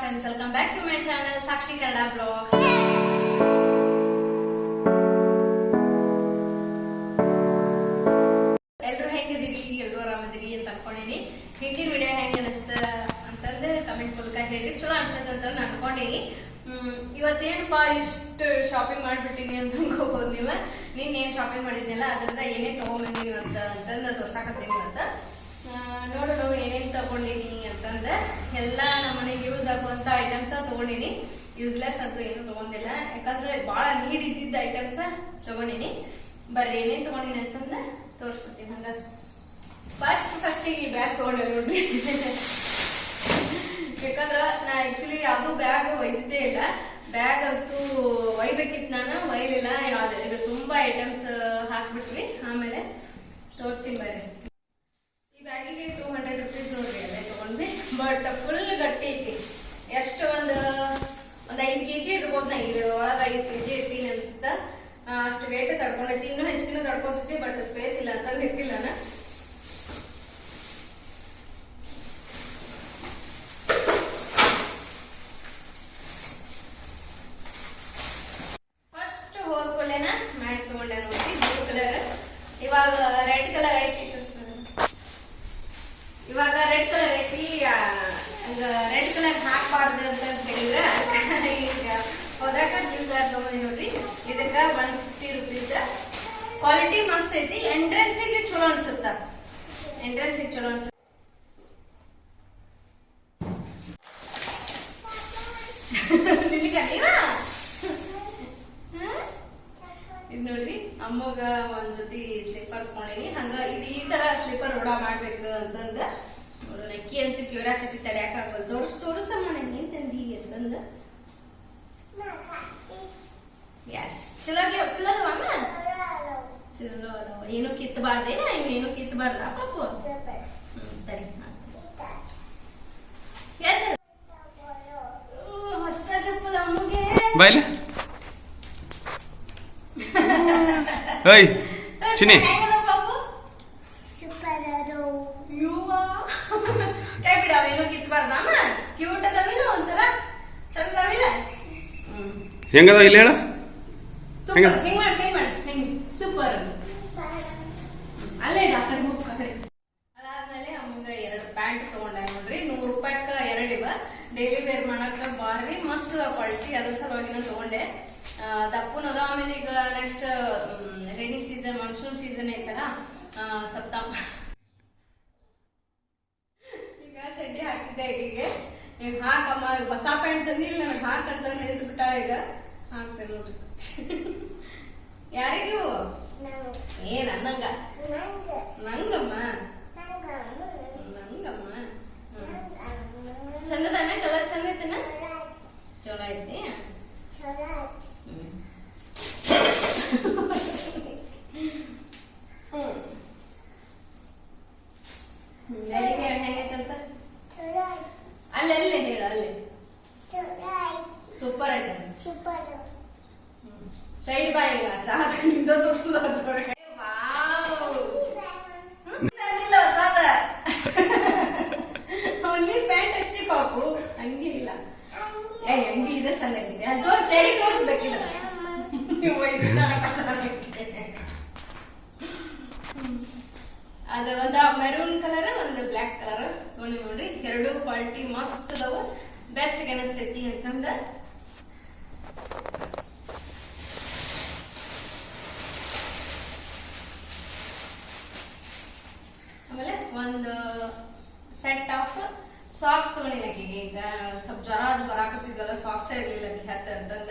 Friends welcome back to my channel Sakshi Kannada blogs ಎಲ್ರು ಹೆಂಗಿದಿರಿ ಎಲ್ರು ಆರಾಮದಿರಿ ಅಂತ ಅನ್ಕೊಂಡಿನಿ. ಹಿಂದಿನ ವಿಡಿಯೋ ಹೆಂಗ ಅನಿಸ್ತ ಅಂತಂದ್ರೆ ಕಮೆಂಟ್ ಮೂಲಕ ಹೇಳಿ. ಚಲೋ ಅನ್ಸತ್ ಅಂತ ನಾನು ಅನ್ಕೊಂಡಿನಿ. ಇವತ್ತೇನಪ್ಪಾ, ಇಷ್ಟು ಶಾಪಿಂಗ್ ಮಾಡ್ಬಿಟ್ಟಿನಿ ಅಂತ ಅನ್ಕೋಬಹುದು ನೀವ. ನೀನ್ ಏನ್ ಶಾಪಿಂಗ್ ಮಾಡಿದ್ನಲ್ಲ ಅದರಿಂದ ಏನೇ ತಗೊಂಬಂದಿನಿ ಅಂತ ಅಂತಂದ ತೋರ್ಸಾಕತ್ತೀನಿ ಅಂತ ಆ, ಏನೇನು ತಗೊಂಡಿನಿ ಅಂತಂದ್ರೆ ಎಲ್ಲ ನಮ್ಮ ಮನೆಗೆ ಯೂಸ್ ಆಗುವಂತ ಐಟಮ್ಸ ತಗೊಂಡಿನಿ ಯೂಸ್ಲೆಸ್ ಅಂತೂ ಏನು ತಗೊಂಡಿಲ್ಲ. ಯಾಕಂದ್ರೆ ಬಹಳ ನೀಡ್ ಇದ್ದಿದ್ದ ಐಟಮ್ಸ್ ತಗೊಂಡಿನಿ ಬರ್ರಿ ಏನೇನ್ ತಗೊಂಡಿನಿ ಅಂತಂದ್ರೆ ತೋರಿಸ್ಕೊತೀನಿ ಹಂಗ. ಫಸ್ಟ್ ಫಸ್ಟ್ ಈ ಬ್ಯಾಗ್ ತಗೊಂಡೆ ನೋಡ್ರಿ. ಯಾಕಂದ್ರ ನಾ ಆಕ್ಚುಲಿ ಅದು ಬ್ಯಾಗ್ ಒಯ್ದಿದ್ದೇ ಇಲ್ಲ. ಬ್ಯಾಗ್ ಅಂತೂ ಒಯ್ಬೇಕಿತ್ತು ನಾನು ಒಯ್ಲಿಲ್ಲ. ಯಾವ್ದು ಇದು ತುಂಬಾ ಐಟಮ್ಸ್ ಹಾಕ್ಬಿಟ್ವಿ. ಆಮೇಲೆ ತೋರಿಸ್ತೀನಿ ಬರ್ರಿ ಈ ಬ್ಯಾಗಿಗೆ ಟೂ ಹಂಡ್ರೆಡ್ ರುಪೀಸ್ ನೋಡ್ರಿ ಅಲ್ಲೇ ತಗೊಂಡ್ವಿ ಬಟ್ ಫುಲ್ ಗಟ್ಟಿ ಐತಿ ಎಷ್ಟು ಒಂದು ಒಂದ್ ಜಿ ಕೆಜಿ ಇರ್ಬೋದು ನಾ ಇದ್ರ ಒಳಗೆ ಐದು ಕೆಜಿ ಇರ್ತೀನಿ ಅನ್ಸುತ್ತ? ಅಷ್ಟು ವೇಟ್ ತಡ್ಕೊಂಡೈತಿ. ಇನ್ನೂ ಹೆಚ್ಚಿನ ತಡ್ಕೊತೈತಿ ಬಟ್ ಸ್ಪೇಸ್ ಇಲ್ಲ ಅಂತಂದು ಇಟ್ಟಿಲ್ಲ ನಾ ಫಸ್ಟ್ ಹೋದ್ಕೊಳ್ಳೇನ ಮ್ಯಾಟ್ ತಗೊಂಡೆ ನೋಡಿ ಬ್ಲೂ ಕಲರ್ ಇವಾಗ ರೆಡ್ ಕಲರ್ ಐತಿ ತೋರ್ಸು. ಇವಾಗ ರೆಡ್ ಕಲರ್ ಐತಿ ಆ, ಹಂಗ ರೆಡ್ ಕಲರ್ ಹಾಕ್ಬಾರ್ದು ಅಂತ ಹೇಳಿದ್ರ ಈಗ ಹೋದಾಗ ಬ್ಲೂ ಕಲರ್ ತಗೊಂಡಿ ನೋಡ್ರಿ ಇದಕ್ಕ ಒನ್ ಫಿಫ್ಟಿ ರುಪೀಸ್ ಕ್ವಾಲಿಟಿ ಮಸ್ತ್ ಐತಿ ಎಂಟ್ರೆನ್ಸ್ಗೆ ಚಲೋ ಅನ್ಸುತ್ತ ಇದ್ ನೋಡ್ರಿ, ಅಮ್ಮಗ ಒಂದ್ ಜೊತೆ ಸ್ಲಿಪ್ಪರ್ ತಗೊಂಡಿನಿ. ಹಂಗ ಇದು ಈ ತರ ಸ್ಲಿಪ್ಪರ್ ರೂಢ ಮಾಡ್ಬೇಕು ಅಂತಂದ ಅಕ್ಕಿ ಅಂತೂ ಕ್ಯೂರಿಯಾಸಿಟಿ ತಡ್ಯಾಕ ಆಗಲ್ಲ. ತೋರ್ಸ್ ತೋರ್ಸಮ್ಮ ನಂಗೆ ತಂದಿ ಅಂತಂದ. ಎಸ್ ಚಲೋ ಚಲೋ ಅದಾವ ಚಲೋ ಅದಾವ ಏನು ಕಿತ್ತಬಾರ್ದೇನ ಏನು ಕಿತ್ತಬಾರ್ದ ಪಾಪು ಹ್ಮ್, ತಡಿ ಎದ್ದು. ಓ, ಹೊಸ ಚಪ್ಪಲ್ ಅಮ್ಮಗೆ ಬಾಯ್ಲೆ. ಏಯ್ ಚಿನ್ನಿ. ಹೆಂಗದ ಇಲ್ಲ ಹೇಳ? ಕೈ ಬಿಡ ಅವೇನು ಕಿತ್ಬಾರ್ದ ಅಮ್ಮ ಕ್ಯೂಟ್ ಅದಾವಿಲ್ಲ ಒಂಥರ ಚಂದ ಅದಾವಿಲ್ಲ ಹ್ಮ್ ಹೆಂಗದ ಇಲ್ಲಿ ಹೇಳ ಸೂಪರ್ ಹೆಂಗ? ಹಿಂಗ್ ಮಾಡಿ ಕೈ ಮಾಡಿ ಹೆಂಗ್ ಸೂಪರ್ ಅಲ್ಲೇ ಇಡು, ಆ ಕಡೆ ಹೋಗು, ಆ ಕಡೆ ಅದಾದ್ಮೇಲೆ ಅಮ್ಮಗ ಎರಡು ಪ್ಯಾಂಟ್ ತಗೊಂಡೆ ನೋಡ್ರಿ ನೂರು ರೂಪಾಯಿಕ ಎರಡು ಇವ ಡೈಲಿ ವೇರ್ ಮಾಡಕ ಬಾರಿ ಮಸ್ತ್ ಕ್ವಾಲಿಟಿ ಅದ್ರ ಸಲುವಾಗಿನ ತಗೊಂಡೆ ಆ, ದಪ್ಪನ ಅದ ಆಮೇಲೆ ಈಗ next rainy season monsoon season ಐತಲ್ಲ ಆ, ಸಪ್ತಂಬರ್ ಈಗ ಚಡ್ಡಿ ಹಾಕಿದ್ದೆ ಈಗಿಗೆ ಈಗ ಹಾಕಮ್ಮ ಹೊಸ ಪ್ಯಾಂಟ್ ತಂದಿಲ್ಲ ನನಗೆ ಹಾಕಂತ ನಿಂತು ಬಿಟ್ಟಾಳ ಈಗ. ಹಾಕ್ತೇನೆ ನೋಡ್ರಿ. ಯಾರಿಗೂ ಏ ನನ್ನಂಗ. ನಂಗಮ್ಮ? ನಂಗಮ್ಮ. ಚಂದದಾನ? ಕಲರ್ ಚಂದ ಐತೆನ ಚಲೋ ಐತಿ ಹೇಳ ಅಲ್ಲೇ ಅಲ್ಲೇ ಹೇಳು ಅಲ್ಲೇ. ಸೂಪರ್ ಐತೆ ಸೈಡ್ ಬಾಯ್ ಇಲ್ಲ ಸಾಕು ನಿಂದ ತೋರ್ಸುದ ಅದ ಒಂದ ಮೆರೂನ್ ಕಲರ್ ಒಂದು ಬ್ಲ್ಯಾಕ್ ಕಲರ್ ನೋಡಿ ನೋಡ್ರಿ ಎರಡು ಕ್ವಾಲಿಟಿ ಮಸ್ತ್ ಅದಾವ. ಬೆಚ್ಚಗೆ ಅನಿಸ್ತೈತಿ ಅಂತಂದ ಆಮೇಲೆ ಒಂದು ಸೆಟ್ ಆಫ್ ಸಾಕ್ಸ್ ತಗೊಂಡಿನಿ ಆಕಿಗೆ ಈಗ ಸ್ವಲ್ಪ ಜ್ವರ ಅದು ಬರಾಕತ್ತಿದ್ವಲ್ಲ ಸಾಕ್ಸ್ ಇರ್ಲಿಲ್ಲ ಆಕಿ ಹತ್ತ ಅಂತಂದ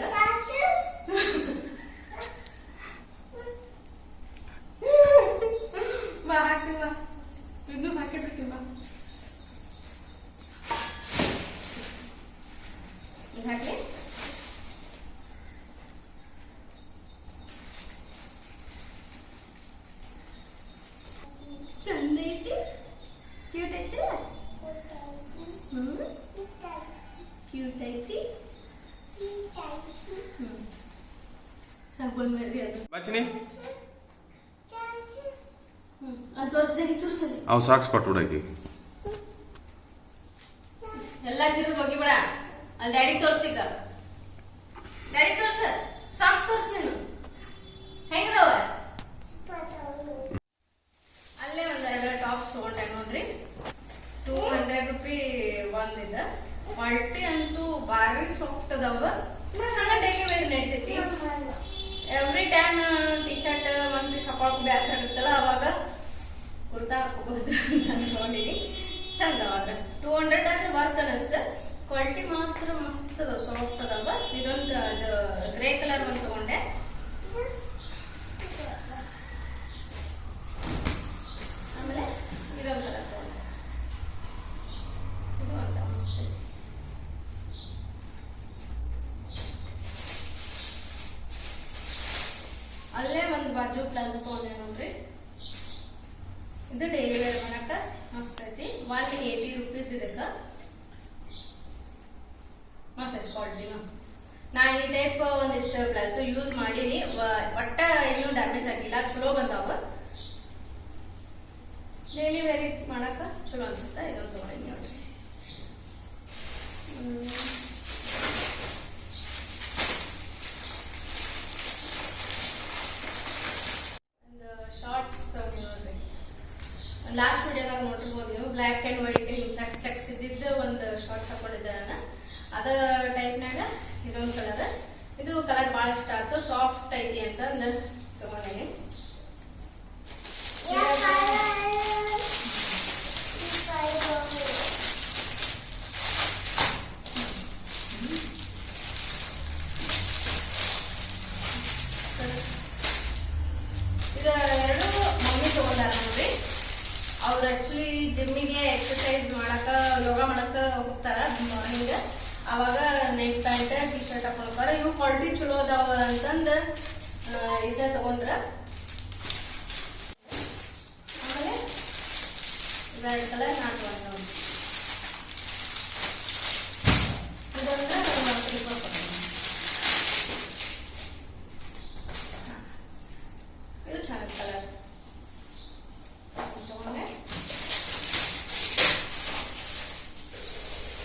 ಬಾ ಹಾಕ್ತಿ ಬಾ ಇನ್ನು ಹಾಕಿರ್ತೀನಿ ಬಾ ಇದು ಹಾಕ್ಲಿ ಚಂದ ಐತಿ ಕ್ಯೂಟ್ ಐತಿ ಹ್ಮ್ ಕ್ಯೂಟ್ ಐತಿ ಹ್ಮ್ ಸಾಕು ಮೇರಿ ಅದು ಬಾ ಚಿನ್ನಿ ಹ್ಮ್ ಅದು ತೋರಿಸ್ದೆ ತೋರಿಸದೆ ಅವು ಸಾಕ್ಸ್ ಕೊಟ್ಬಿಡಾಕಿ ಎಲ್ಲ ಕಿರಿದು ಹೋಗಿಬಿಡ ಅಲ್ಲಿ ಡ್ಯಾಡಿ ತೋರ್ಸಿಗ ಡ್ಯಾಡಿ ತೋರ್ಸ ಸಾಕ್ಸ್ ತೋರ್ಸ ನೀನು ಹೆಂಗದವ ಅಲ್ಲೇ ಒಂದೆರಡು ಟಾಪ್ಸ್ ತಗೊಂಡೆ ನೋಡ್ರಿ ಟೂ ಹಂಡ್ರೆಡ್ ರುಪಿ ಒಂದಿದ ಕ್ವಾಲಿಟಿ ಅಂತೂ ಭಾರಿ ಸಾಫ್ಟ್ ಅದಾವ ಹಂಗ ಡೈಲಿ ವೇರ್ ನಡಿತೈತಿ every time T shirt one piece ಹಾಕೊಳಕ್ ಬ್ಯಾಸರ ಆಗುತ್ತಲ್ಲ ಅವಾಗ ಕುರ್ತಾ ಹಾಕೋಬಹುದು ಅಂತ ಅನ್ಕೊಂಡಿನಿ ಚಂದ ಅವಾಗ ಟೂ ಹಂಡ್ರೆಡ್ ಅಂದ್ರೆ ವರ್ತ್ ಅನಿಸ್ತ ಕ್ವಾಲಿಟಿ ಮಾತ್ರ ಮಸ್ತ್ ಅದಾವ ಸಾಫ್ಟ್ ಅದಾವ ಇದೊಂದು ಅದು ಗ್ರೇ ಕಲರ್ ಒಂದು ತಗೊಂಡೆ ಆಮೇಲೆ ಇದೊಂದು ಕಲರ್ ತಗೊಂಡೆ ಇದು ಅಂತ ಮಸ್ತ್ ಐತಿ. ಅಲ್ಲೇ ಒಂದು ಬಾಜು ಪ್ಲಾಜೋ ತಗೊಂಡೆ ನೋಡ್ರಿ ಇದು ಡೈಲಿ ವೇರ್ ಮಾಡಕ ಮಸ್ತ್ ಒನ್ ಏಯ್ಟಿ ರುಪೀಸ್ ಇದಕ್ಕ ಸರಿ ಕ್ವಾಲಿಟಿನು ನಾ ಈ ಟೈಪ್ ಒಂದಿಷ್ಟು ಪ್ಲಾಜೋ ಯೂಸ್ ಮಾಡೀನಿ. ಒಟ್ಟ ಏನೂ ಡ್ಯಾಮೇಜ್ ಆಗಿಲ್ಲ. ಚಲೋ ಬಂದಾವ. ಡೈಲಿ ವೇರಿ ಮಾಡಕ ಚಲೋ ಅನ್ಸುತ್ತ? ಇದೊಂದು ತಗೊಂಡಿನಿ ನೋಡ್ರಿ ಶಾರ್ಟ್ಸ್ ತಗೊಂಡು ನೋಡ್ರಿ ಲಾಸ್ಟ್ ವಿಡಿಯೋದಾಗ ಬ್ಲ್ಯಾಕ್ ಅಂಡ್ ವೈಟ್ ಹಿಂಗ್ ಚಕ್ಸ್ ಚಕ್ಸ್ ಇದ್ದಿದ್ದು ಒಂದು ಶಾರ್ಟ್ಸ್ ಹಾಕೊಂಡಿದ್ದೆ ನಾನು. ಅದ ಟೈಪ್ನಾಗ ಇದೊಂದು ಕಲರ್ ಇದು ಕಲರ್ ಭಾಳ ಇಷ್ಟ ಆಯ್ತು. ಸಾಫ್ಟ್ ಐತಿ ಅಂತ ನಾನು ತಗೊಂಡಿನಿ. ಜಿಮ್ಮಿಗೆ ಎಕ್ಸರ್ಸೈಸ್ ಮಾಡಕ, ಯೋಗ ಮಾಡಕ ಹೋಗ್ತಾರ ಮಾರ್ನಿಂಗ್ ಅವಾಗ ನೈಟ್ ಪ್ಯಾಂಟ್ ಟಿ ಶರ್ಟ್ ಹಾಕೊಳ್ತಾರ ಇವು ಕ್ವಾಲಿಟಿ ಚಲೋ ಅದಾವ ಅಂತಂದ ಇದ ತಗೊಂಡ್ರ. ಆಮೇಲೆ ಇವೆರಡು ಕಲರ್ ನಾ ತಗೊಂಡೆ ನೋಡ್ರಿ ಇದೊಂದು ಸ್ಲೀಪರ್ ತಗೊಂಡೆ ಇದು ಚೆನ್ನಾಗಿ ಕಲರ್ ತಗೊಂಡೆ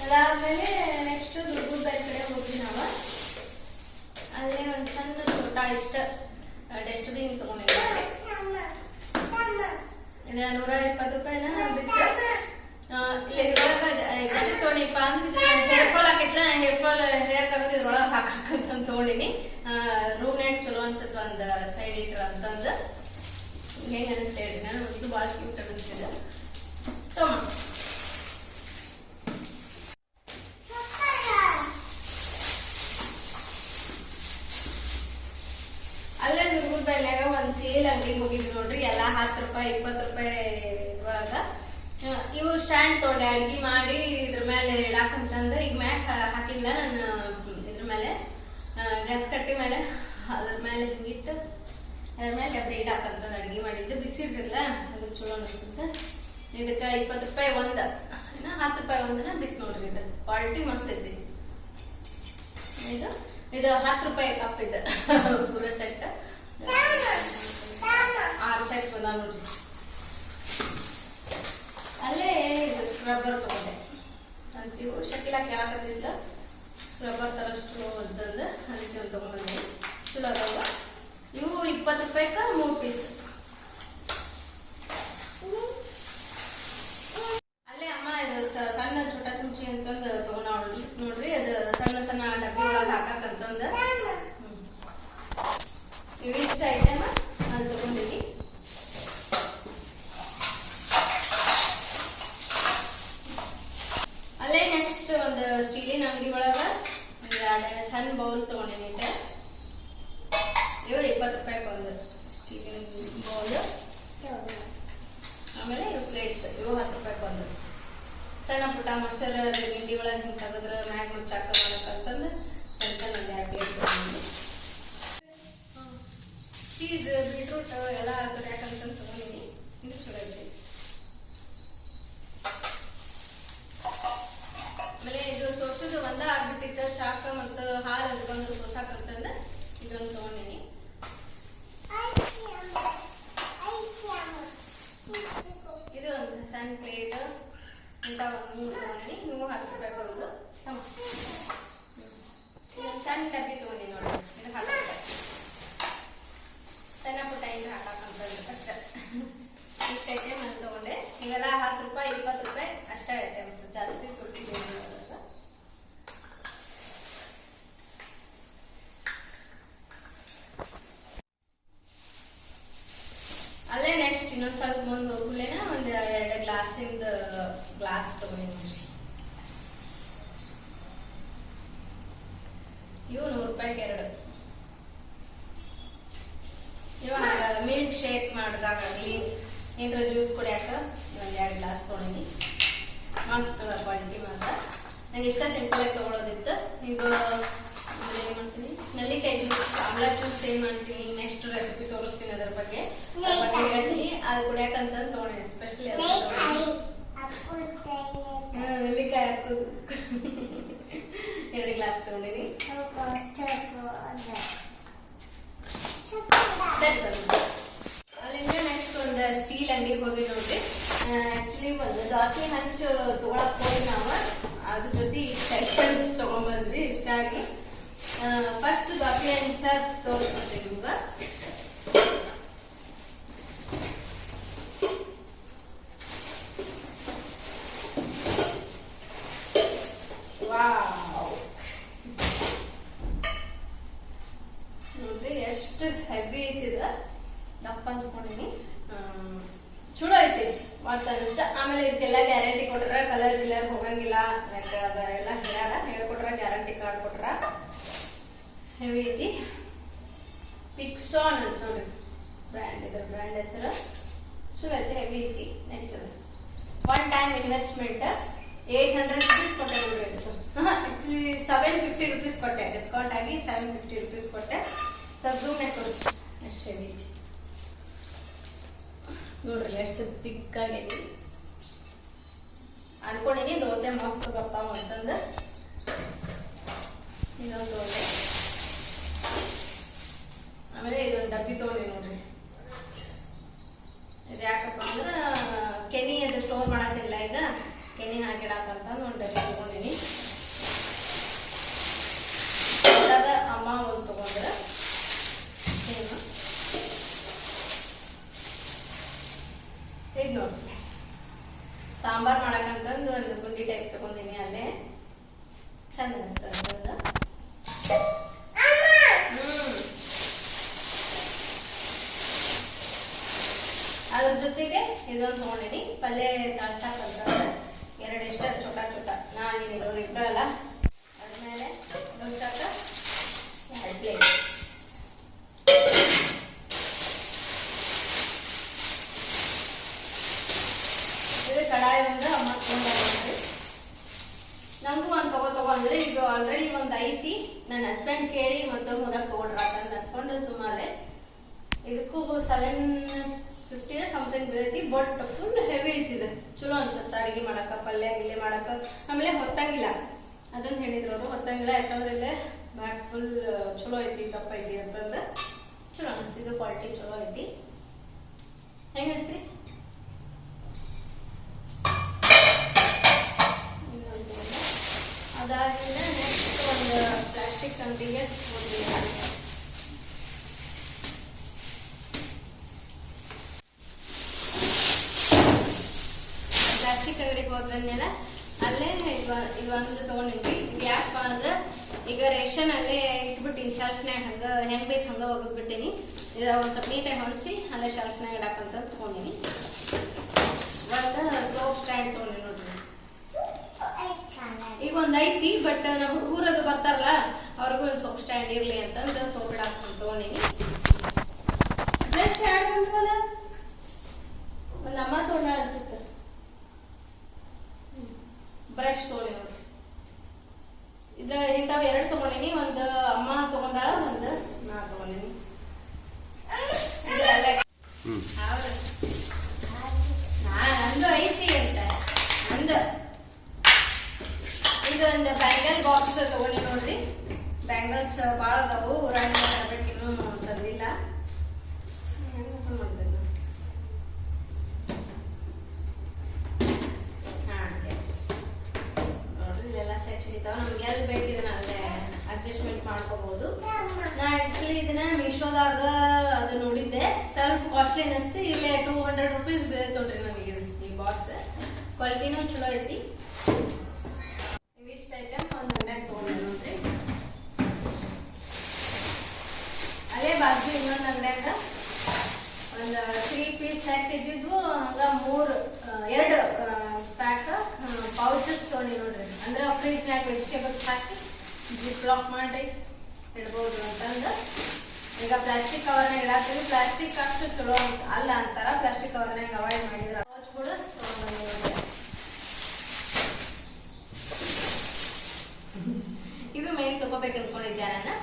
ಅದಾದ್ಮೇಲೆ ನೆಕ್ಸ್ಟ್ ದುರ್ಗದ ಬಾಯಿ ಕಡೆ ಹೋದ್ವಿ ನಾವು ಅಲ್ಲೇ ಒಂದು ಸಣ್ಣ ಚೋಟ ಇಷ್ಟ ಡಸ್ಟ್ಬಿನ್ ತಗೊಂಡಿದ್ದೆ ಇದು ನೂರ ಇಪ್ಪತ್ತು ರೂಪಾಯಿನ ಆ, ಗಸಿ ತೊಗೊಂಡಿಪ್ಪ ಅಂದ್ರೆ ಹೇರ್ ಫಾಲ್ ಆಕೈತ್ಲ ಹೇರ್ ಫಾಲ್ ಹೇರ್ ತೆಗೆದು ಇದ್ರೊಳಗೆ ಹಾಕಂತ ರೂಮ್ ರೂಮ್ನ್ಯಾಗ ಚಲೋ ಅನ್ಸತ್ ಒಂದ್ ಸೈಡ್ ಇಟ್ರ ಅಂತಂದ. ಹೆಂಗ ಅನಿಸ್ತಾ ಇದ್ದೀನಿ ನಾನು ಇದು ಭಾಳ ಕ್ಯೂಟ್ ಅನಿಸ್ತಿದೆ. ತಗೊಂಡ್ ಅಲ್ಲೇ ದುರ್ಗದ ಬೈಲಾಗ ಒಂದ್ ಅಂಗಡಿಗೆ ಹೋಗಿದ್ವಿ ನೋಡ್ರಿ, ಎಲ್ಲಾ ಹತ್ತು ರೂಪಾಯಿ, ಇಪ್ಪತ್ತು ರೂಪಾಯಿ ಒಳಗ ಇವು ಸ್ಟ್ಯಾಂಡ್ ತೊಗೊಂಡೆ, ಅಡ್ಗಿ ಮಾಡಿ ಇದ್ರ ಮೇಲೆ ಇಡಾಕಂತಂದ್ರೆ ಈಗ ಮ್ಯಾಟ್ ಹಾಕಿಲ್ಲ ನನ್ನ ಇದ್ರ ಮೇಲೆ. ಗ್ಯಾಸ್ ಕಟ್ಟಿ ಮೇಲೆ, ಅದ್ರ ಮೇಲೆ ಹಿಂಗಿಟ್ಟು, ಅದ್ರ ಮೇಲೆ ಡಬ್ಬಿ ಇಡಾಕಂತ ಅಡ್ಗಿ ಮಾಡಿದ್ದು. ಬಿಸಿ ಇರ್ತೈತಲ್ಲ ಅದು ಚಲೋ ಅನ್ಸುತ್ತೆ. ಇದಕ್ಕ ಇಪ್ಪತ್ತು ರೂಪಾಯಿ ಒಂದ. ಇನ್ನ ಹತ್ತು ರೂಪಾಯಿ ಒಂದನ ಬಿತ್ ನೋಡ್ರಿ ಇದು. ಕ್ವಾಲಿಟಿ ಮಸ್ತ್ ಐತಿ. ಇದು ಇದು ಹತ್ತು ರೂಪಾಯಿ ಕಪ್ ಇದು. ಪೂರ ಸೆಟ್ ಆರು ಸೈಡ್ ಬಂದ ಅಲ್ಲೇ ಇದು ಸ್ಕ್ರಬ್ಬರ್ ತಗೊಂಡೆ ಅಂತೀವು ಶಕಿಲ ಕೇಳಕತ್ತಿದ್ದ. ಸ್ಕ್ರಬ್ಬರ್ ತರಷ್ಟು ಅಂತಂದು ಅದಕ್ಕೆ ಒಂದು ತಗೊಂಡ್ಬಂದೆ ಚಲೋ ಅದಾವ. ಇವು ಇಪ್ಪತ್ತು ರೂಪಾಯಿಗೆ ಮೂರು ಪೀಸ್ ಅಲ್ಲೇ ಅಮ್ಮ, ಇದು ಸಣ್ಣ ಚೋಟ ಚಮಚಿ ಅಂತಂದು ತಗೊಂಡ್ ನೋಡ್ರಿ ಅದು ಸಣ್ಣ ಸಣ್ಣ ಡಬ್ಬಿ ಒಳಗೆ ಹಾಕಕ್ಕಂತಂದು. ಇವಿಷ್ಟ ಐಟಮ್ ಅಲ್ಲಿ ತಗೊಂಡಿದ್ವಿ ಅಲ್ಲೇ ನೆಕ್ಸ್ಟ್ ಒಂದು ಸ್ಟೀಲಿನ ಅಂಗಡಿ ಒಳಗ ಒಂದ್ ಎರಡು ಸಣ್ಣ ಬೌಲ್ ತಗೊಂಡಿನಿ ಸರ್ ಇವು ಇಪ್ಪತ್ತು ರೂಪಾಯಿಗೆ ಒಂದು ಬೌಲ್ ಆಮೇಲೆ ಇವು ಪ್ಲೇಟ್ಸ್ ಇವು ಹತ್ತು ರೂಪಾಯಿಗೆ ಒಂದು ಸಣ್ಣ ಪುಟ್ಟ ಮೊಸರು ಗಿಂಡಿ ಒಳಗೆ ಹಿಂಗೆ ತೆಗೆದ್ರೆ ಮ್ಯಾಗ ಮುಚ್ಚಾಕ ಮಾಡಕ್ಕಂತಂದು ಸಣ್ಣ ಸಣ್ಣ ಒಂದು ಎರಡು ಪ್ಲೇಟ್ ತೊಗೊಂಡು ಚೀಸ್ ಬೀಟ್ರೂಟ್ ಎಲ್ಲ ಯಾಕಂತಂದು ತಗೊಂಡಿನಿ. ಇದು ಚಲೋ ಐತಿ. ಇವಂದು ಒಂದ ಆಗ್ಬಿಟ್ಟಿತ್ತು ಚಾಕ ಮತ್ತು ಹಾಲು ಅಲ್ಲಿ ಬಂದು ಸೋಸಾಕಂತಂದು ಇದೊಂದು ತಗೊಂಡಿನಿ. ಇದು ಒಂದು ಸಣ್ಣ ಪ್ಲೇಟ್ ಅಂತ ಒಂದು ಮೂರು ತಗೊಂಡಿನಿ. ಇವು ಹತ್ತು ರೂಪಾಯಿ ಬರೋದು ಇದೊಂದು ಸಣ್ಣ ಡಬ್ಬಿ ತಗೊಂಡಿನಿ ನೋಡಿ, ಇದು ಹತ್ತು ಸಣ್ಣ ಪುಟ್ಟ ಇಂದ ಹಾಕಂತಂದು ಅಷ್ಟೇ. ಇಷ್ಟು ಐಟಮ್ ನಾನು ತಗೊಂಡೆ. ಇವೆಲ್ಲ ಹತ್ತು ರೂಪಾಯಿ, ಇಪ್ಪತ್ತು ರೂಪಾಯಿ, ಅಷ್ಟೇ ಐಟಮ್ಸ್ ಜಾಸ್ತಿ. ಏನಾರ ಜ್ಯೂಸ್ ಕುಡಿಯಾಕ ಒಂದು ಎರಡು ಗ್ಲಾಸ್ ತೊಗೊಂಡಿನಿ. ಮಸ್ತ್ ಕ್ವಾಲಿಟಿ ಮಾತ್ರ. ನಂಗೆ ಇಷ್ಟ ಸಿಂಪಲ್ ಆಗಿ ತಗೊಳೋದಿತ್ತು. ಈಗ ಏನು ಮಾಡ್ತೀನಿ? ನೆಲ್ಲಿಕಾಯಿ ಜ್ಯೂಸ್ ಆಮ್ಲ ಜ್ಯೂಸ್ ಏನ್ ಮಾಡ್ತೀನಿ? ನೆಕ್ಸ್ಟ್ ರೆಸಿಪಿ ತೋರಿಸ್ತೀನಿ ಅದ್ರ ಬಗ್ಗೆ. ಹೇಳ್ತೀನಿ. ಅದು ಕುಡಿಯಾಕಂತ ತೊಗೊಂಡಿನಿ. ಸ್ಪೆಷಲಿ ಅದು ನೆಲ್ಲಿಕಾಯಿ ಹಾಕೋದು ಎರಡು ಗ್ಲಾಸ್ ತಗೊಂಡಿನಿ ಸರಿ ಬನ್ನಿ. ಅಲ್ಲಿಂದ ನೆಕ್ಸ್ಟ್ ಒಂದು ಸ್ಟೀಲ್ ಅಂಗಡಿಗೆ ಹೋಗಿ ನೋಡ್ರಿ ಆಕ್ಚುಲಿ ಒಂದು ದೋಸೆ ಹಂಚು ತಗೊಳಕ್ ಹೋಗಿ ನಾವು. ಅದ್ರ ಜೊತೆ ಟೆಕ್ಸ್ಟೈಲ್ಸ್ ತಗೊಂಡ್ಬಂದ್ವಿ ಇಷ್ಟ ಆಗಿ ಫಸ್ಟ್ ದೋಸೆ ಹಂಚ ತೋರಿಸ್ಕೊಡ್ತೀವಿ ನಿಮ್ಗೆ ವಾವ್ ನೋಡ್ರಿ ಎಷ್ಟು ಹೆವಿ ಐತಿದ ದಪ್ಪ ಅಂದ್ಕೊಂಡಿನಿ ಚಲೋ ಐತಿ ಮತ್ತ ಅನಿಸ್ತ ಆಮೇಲೆ ಇದಕ್ಕೆಲ್ಲ ಗ್ಯಾರಂಟಿ ಕೊಟ್ರ ಕಲರ್ ಗಿಲರ್ ಹೋಗಂಗಿಲ್ಲ ಲೈಕ್ ಅದೆಲ್ಲ ಹೇಳ್ಯಾರ ಹೇಳ್ಕೊಟ್ರ ಗ್ಯಾರಂಟಿ ಕಾರ್ಡ್ ಕೊಟ್ರ ಹೆವಿ ಐತಿ ಪಿಕ್ಸಾನ್ ಅಂತ ನೋಡ್ರಿ ಬ್ರ್ಯಾಂಡ್ ಇದ್ರ ಬ್ರ್ಯಾಂಡ್ ಹೆಸರು ಚಲೋ ಐತಿ ಹೆವಿ ಐತಿ ನಡೀತದೆ time investment eight hundred rupees ಕೊಟ್ಟೆ ಇದಕ್ಕೆ ಆಕ್ಚುಲಿ ಸೆವೆನ್ ಫಿಫ್ಟಿ ರುಪೀಸ್ ಕೊಟ್ಟೆ. ಡಿಸ್ಕೌಂಟ್ ಆಗಿ ಸೆವೆನ್ ಫಿಫ್ಟಿ ರುಪೀಸ್ ಕೊಟ್ಟೆ. ಸ್ವಲ್ಪ ಜೂಮ್ನೆ ತೋರಿಸಿ. ಎಷ್ಟು ಹೇಳಿ ನೋಡ್ರಿ ಎಷ್ಟು ತಿಕ್ಕಾಗೈತಿ ಅನ್ಕೊಂಡಿನಿ, ದೋಸೆ ಮಸ್ತ್ ಬರ್ತಾವ ಅಂತಂದು. ಇನ್ನೊಂದು ದೋಸೆ. ಆಮೇಲೆ ಇದೊಂದು ಡಬ್ಬಿ ತೊಗೊಂಡಿ ನೋಡ್ರಿ. ಇದು ಯಾಕಪ್ಪ ಅಂದ್ರೆ, ಕೆನಿ ಅದು ಸ್ಟೋರ್ ಮಾಡತ್ತಿಲ್ಲ ಈಗ. ಕೆನಿ ಹಾಕಿಡಾಕಂತ ಒಂದು ಡಬ್ಬಿ ತಗೊಂಡಿನಿ. ಅದಾದ ಅಮ್ಮ ಒಂದು ತೊಗೊಂಡ್ರೆ ಏನು? ಇದು ನೋಡಿ. ಸಾಂಬಾರ್ ಮಾಡಕ್ಕಂತಂದು ಒಂದು ಗುಂಡಿ ಟೈಪ್ ತಗೊಂಡಿನಿ ಅಲ್ಲೇ. ಚಂದ ಅನಿಸ್ತದೆ ಅದು ಹ್ಮ್ ಅದ್ರ ಜೊತೆಗೆ ಇದೊಂದು ತಗೊಂಡಿನಿ ಪಲ್ಯ ತಳ್ಸಕ್ಕಂತ ಎರಡು ಇಷ್ಟ ಚೊಟ ಚೊಟ. ನಾ ಇದೊಂದು ಇಬ್ಬರಲ್ಲ ಅದ್ಮೇಲೆ ದೋಸಕ ಎರಡು ಪ್ಲೇಟ್ ಇದು ಕಡಾಯಿ ಒಂದು ಅಮ್ಮ ತಗೊಂಡ್ರಿ ನಂಗೂ ಒಂದು ತಗೋ ತಗೋ ಅಂದ್ರೆ ಇದು ಆಲ್ರೆಡಿ ಒಂದು ಐತಿ ನನ್ನ ಹಸ್ಬೆಂಡ್ ಕೇಳಿ ಮತ್ತೊಂದು ಹೋದಾಗ ತಗೊಂಡ್ರ ಅಂತ ಅನ್ಕೊಂಡು ಸುಮಾರೆ ಇದಕ್ಕೂ ಸೆವೆನ್ ಫಿಫ್ಟಿನ ಸಮಥಿಂಗ್ ಐತಿ ಬಟ್ ಫುಲ್ ಹೆವಿ ಐತಿದೆ ಚಲೋ ಅನ್ಸುತ್ತೆ ಅಡಿಗೆ ಮಾಡಕ ಪಲ್ಯ ಗಿಲ್ಯ ಮಾಡಕ ಆಮೇಲೆ ಹೊತ್ತಂಗಿಲ್ಲ ಅದನ್ನ ಹೇಳಿದ್ರು ಅವರು ಹೊತ್ತಂಗಿಲ್ಲ ಯಾಕಂದ್ರೆ ಇಲ್ಲೇ ಬ್ಯಾಕ್ ಫುಲ್ ಚಲೋ ಐತಿ ದಪ್ಪ ಐತಿ ಅಂತಂದ ಚಲೋ ಅನಿಸ್ತು ಇದು ಕ್ವಾಲಿಟಿ ಚಲೋ ಐತಿ. ಹೆಂಗ ನೆಕ್ಸ್ಟ್ ಒಂದು ಪ್ಲಾಸ್ಟಿಕ್ ಹೋದ್ವಿ ಪ್ಲಾಸ್ಟಿಕ್ ಅಂಗಡಿಗೆ ಹೋದ್ಮೇಲೆ ಅಲ್ಲೇ ಇದು ಒಂದು ತಗೊಂಡಿದ್ವಿ. ಯಾಕಪ್ಪ ಅಂದ್ರೆ ಈಗ ರೇಷನ್ ಅಲ್ಲೇ ಇಟ್ಬಿಟ್ಟಿನಿ ಶೆಲ್ಫ್ನ್ಯಾಗ ಹಂಗ, ಹೆಂಗ್ ಬೇಕು ಹಂಗ ಒಗದ್ಬಿಟ್ಟಿನಿ ಇದು ಒಂದು ಸ್ವಲ್ಪ ನೀಟಾಗಿ ಹೊಂದಿಸಿ ಅಲ್ಲೇ ಶೆಲ್ಫ್ನಾಗ ಇಡಾಕಂತ ತಗೊಂಡಿನಿ. ಒಂದು ಸೋಪ್ ಸ್ಟ್ಯಾಂಡ್ ತಗೊಂಡಿನಿ ನೋಡ್ರಿ. ಈಗ ಒಂದ್ ಐತಿ ಬಟ್ ನಮ್ಮ ಅದು ಬರ್ತಾರಲ್ಲ, ಅವ್ರಿಗೂ ಒಂದು ಸೋಪ್ ಸ್ಟ್ಯಾಂಡ್ ಇರ್ಲಿ ಅಂತಂದು ಸೋಪ್ ಇಡಕ್ಕಂತ ತಗೊಂಡಿನಿ. ಬ್ರಷ್ ಯಾರು ಒಂದು ಅಮ್ಮ ತಗೊಂಡ ಅನ್ಸುತ್ತೆ. ಬ್ರಷ್ ತಗೊಂಡಿ ನೋಡ್ರಿ ಇದ್ರ ಇಂಥವ್ ಎರಡು ತಗೊಂಡಿನಿ. ಒಂದು ಅಮ್ಮ ತಗೊಂಡಾಳ ಒಂದು ನಾ ತಗೊಂಡಿನಿ. ನಂದು ಐತಿ ಅಂತ. ನಂದು. ಇದು ಒಂದು ಬ್ಯಾಂಗಲ್ ಬಾಕ್ಸ್ ತಗೊಂಡಿ ನೋಡ್ರಿ. ಬ್ಯಾಂಗಲ್ಸ್ ಭಾಳ ಅದಾವು. ಊರಾಗ ತರಬೇಕಿನ್ನು ತಂದಿಲ್ಲ ಹೆಂಗ್ open ಮಾಡೋದು ಇದು? ಹಾ, yes. ನೋಡ್ರಿ ಇಲ್ಲೆಲ್ಲ ಸೆಟ್ ಹಿಡಿತಾವ ನಮ್ಗೆ ಎಲ್ಲಿ ಬೇಕಿದ್ರೆ ಅಲ್ಲೇ ಅಡ್ಜಸ್ಟ್ಮೆಂಟ್ ಮಾಡ್ಕೋಬಹುದು ನಾ ಆಕ್ಚುಲಿ ಇದನ್ನ ಮೀಶೋದಾಗ ಅದು ನೋಡಿದ್ದೆ. ಸ್ವಲ್ಪ ಕಾಸ್ಟ್ಲಿ ಅನಿಸ್ತು ಇಲ್ಲೇ ಟೂ ಹಂಡ್ರೆಡ್ ರುಪೀಸ್ ಬೇರೆ ತೊಡ್ರಿ ನಮಗೆ ಈ ಬಾಕ್ಸ್ ಕ್ವಾಲಿಟಿನೂ ಚಲೋ ಐತಿ. ಇವಿಷ್ಟು ಐಟಮ್ ಒಂದು ಅಂಗಡ್ಯಾಗ ತಗೊಂಡೆ ನೋಡ್ರಿ ಅಲ್ಲೇ ಬಾಜು ಇನ್ನೊಂದು ಅಂಗಡ್ಯಾಗ ಒಂದು ತ್ರೀ ಪೀಸ್ ಸೆಟ್ ಇದ್ದಿದ್ವು ಹಂಗ ಮೂರು ಎರಡು ಪ್ಯಾಕ್ ಪೌಚಸ್ ತೊಗೊಂಡಿ ನೋಡ್ರಿ. ಅಂದ್ರೆ ಫ್ರಿಜ್ನಾಗ ವೆಜಿಟೇಬಲ್ಸ್ ಹಾಕಿ ಜಿಪ್ ಲಾಕ್ ಮಾಡ್ರಿ, ಇಡ್ಬೋದು ಅಂತಂದು. ಈಗ ಪ್ಲಾಸ್ಟಿಕ್ ಕವರ್ನ ಇಡಾಕ್ತೀವಿ ಪ್ಲಾಸ್ಟಿಕ್ ಅಷ್ಟು ಚಲೋ ಅಲ್ಲ ಅಂತಾರ. ಪ್ಲಾಸ್ಟಿಕ್ ಕವರ್ನಾಗ ಅವಾಯ್ಡ್ ಮಾಡಿದ್ರ ಪೌಚ್ ಕೂಡ ಇದು ಮೇನ್ ತಗೋಬೇಕು ಅನ್ಕೊಂಡಿದ್ದೆ ನಾನು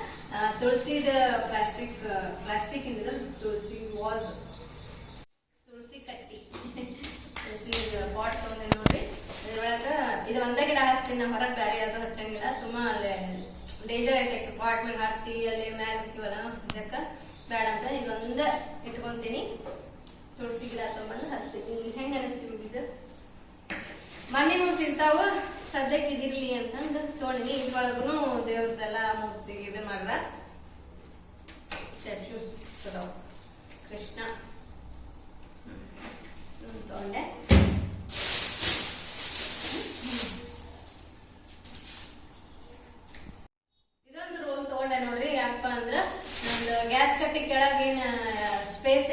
ತುಳಸಿದ ಪ್ಲಾಸ್ಟಿಕ್ ಪ್ಲಾಸ್ಟಿಕ್ ಇಂದ ತುಳಸಿ ವಾಸ್ ತುಳಸಿ ಕಟ್ಟಿ ತುಳಸಿ ಪಾಟ್ ತೊಗೊಂಡೆ ನೋಡ್ರಿ ಇದ್ರೊಳಗ ಇದು ಒಂದೇ ಗಿಡ ಹಚ್ತೀನಿ ನಾ ಹೊರಗೆ ಬೇರೆ ಯಾವ್ದು ಹಚ್ಚಂಗಿಲ್ಲ. ಸುಮ್ಮ ಅಲ್ಲೇ ಡೇಂಜರ್ ಐತೆ ಪಾಟ್ ಮೇಲೆ ಹಾಕ್ತಿ, ಅಲ್ಲಿ ಮ್ಯಾಲ ಇರ್ತೀವಲ್ಲ ನಾವು ಬೇಡ ಅಂತ ಇದೊಂದ ಇಟ್ಕೊಂತೀನಿ. ತುಳಸಿ ಗಿಡ ತಗೊಂಡು ಹಚ್ತೀನಿ ಹೆಂಗ ಅನಿಸ್ತೀವಿ ಇದು? ಮನೆನೂ ಸಿಗ್ತಾವ ಸದ್ಯಕ್ಕೆ ಇದಿರ್ಲಿ ಅಂತಂದು ತೊಗೊಂಡಿನಿ ಇದ್ರೊಳಗೂ ದೇವ್ರದ್ದೆಲ್ಲ ಮೂರ್ತಿ ಇದು ಮಾಡ್ರ. ಸ್ಟ್ಯಾಚ್ಯೂಸ್ ಅದಾವ ಕೃಷ್ಣ. ತಗೊಂಡೆ ಇದೊಂದು ರೋಲ್ ತಗೊಂಡೆ ನೋಡ್ರಿ ಯಾಕಪ್ಪ ಅಂದ್ರ ನಮ್ದು ಗ್ಯಾಸ್ ಕಟ್ಟಿ ಕೆಳಗೆ ಏನ್ ಸ್ಪೇಸ್